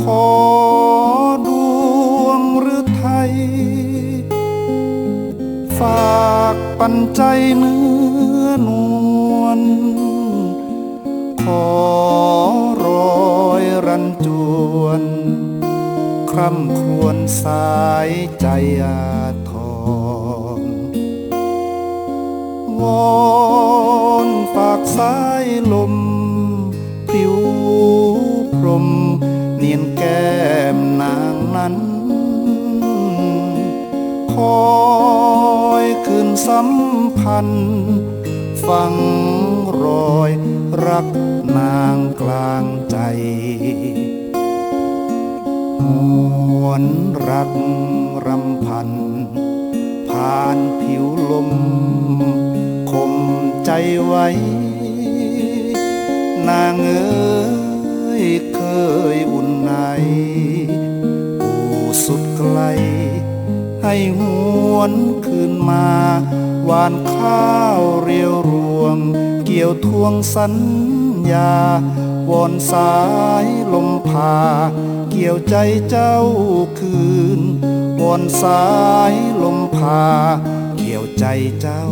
ขอดวงหรือไทย ฝากปันใจเนื้อนวลขอรอยรันจวน คร่ำครวญสายใจอาทรวอนฝากสายลมพริ้ว เนียนแก้มนางนั้น คอยคืนสัมพันธ์ฟังรอยรักนางกลางใจหวนรักรำพัน ผ่านผิวลม คมใจไว้ นางเอ๋ยเคยอุ่นใน ผู้สุดไกล ให้หวนคืนมา หวานข้าวเรียวรวง เกี่ยวทวงสัญญาวอนสายลมพา เกี่ยวใจเจ้าคืนวอนสายลมพา เกี่ยวใจเจ้า